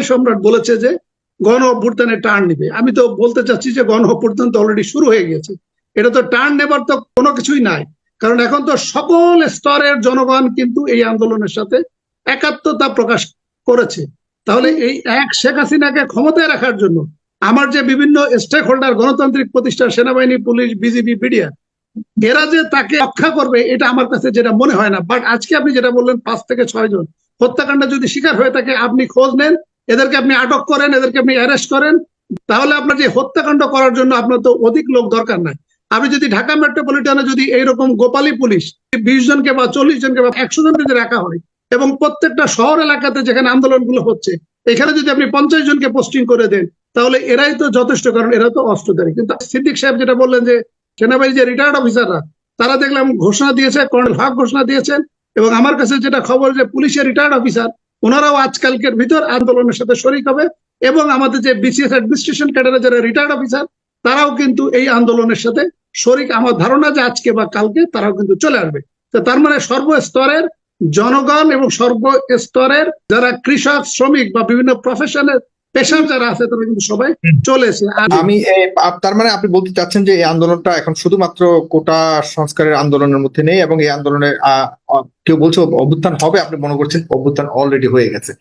Style সম্রাট বলেছে যে গণ অভ্যুত্থানে টার্ন নিবে। আমি তো বলতে চাচ্ছি যে গণ অভ্যুত্থান তো অলরেডি শুরু হয়ে গেছে এটা তো টার্ন নেবার তো কোনো কিছুই নাই। কারণ এখন তো সকল স্তরের জনগণ কিন্তু এই আন্দোলনের সাথে একাত্মতা প্রকাশ করেছে। তাহলে এই এক শেখ হাসিনাকে ক্ষমতায় রাখার জন্য আমার যে বিভিন্ন স্টেক হোল্ডার গণতান্ত্রিক প্রতিষ্ঠান, সেনাবাহিনী, পুলিশ বিজিবি মিডিয়া এরা যে তাকে রক্ষা করবে, এটা আমার কাছে যেটা মনে হয় না। বাট আজকে আপনি যেটা বললেন, পাঁচ থেকে ছয় জন হত্যাকাণ্ড যদি শিকার হয়ে থাকে, আপনি খোঁজ নেন। এদেরকে আপনি আটক করেন, এদেরকে আপনি অ্যারেস্ট করেন, তাহলে আপনার যে হত্যাকাণ্ড করার জন্য আপনার তো অধিক লোক দরকার নাই। আপনি যদি ঢাকা মেট্রোপলিটনে যদি এইরকম গোপালী পুলিশ, বিশ জনকে বা চল্লিশ জনকে বা একশো জনকে যদি রাখা হয়, এবং প্রত্যেকটা শহর এলাকাতে যেখানে আন্দোলনগুলো হচ্ছে, এখানে যদি আপনি পঞ্চাশ জনকে পোস্টিং করে দেন, তাহলে এরাই তো যথেষ্ট, কারণ এরা তো অস্ত্রধারী। কিন্তু সিদ্দিক সাহেব যেটা বললেন যে, সেনাবাহিনী যে রিটায়ার্ড অফিসাররা তারা দেখলাম ঘোষণা দিয়েছে, কর্নেল হক ঘোষণা দিয়েছেন, এবং আমার কাছে যেটা খবর যে পুলিশের রিটায়ার্ড অফিসার ওনারাও আজকালকের ভিতর আন্দোলনের সাথে শরিক হবে এবং আমাদের যে বিসিএস অ্যাডমিনিস্ট্রেশন ক্যাডারে যারা রিটায়ার্ড অফিসার তারাও কিন্তু এই আন্দোলনের সাথে শরিক। আমার ধারণা যে আজকে বা কালকে তারাও কিন্তু চলে আসবে। তো তার মানে সর্বস্তরের জনগণ এবং সর্বস্তরের যারা কৃষক, শ্রমিক বা বিভিন্ন প্রফেশনের পেশার যারা আছে তারা কিন্তু সবাই চলেছে আমি তার মানে আপনি বলতে চাচ্ছেন যে এই আন্দোলনটা এখন শুধুমাত্র কোটা সংস্কারের আন্দোলনের মধ্যে নেই এবং এই আন্দোলনের কেউ বলছে অভ্যুত্থান হবে আপনি মনে করছেন অভ্যুত্থান অলরেডি হয়ে গেছে।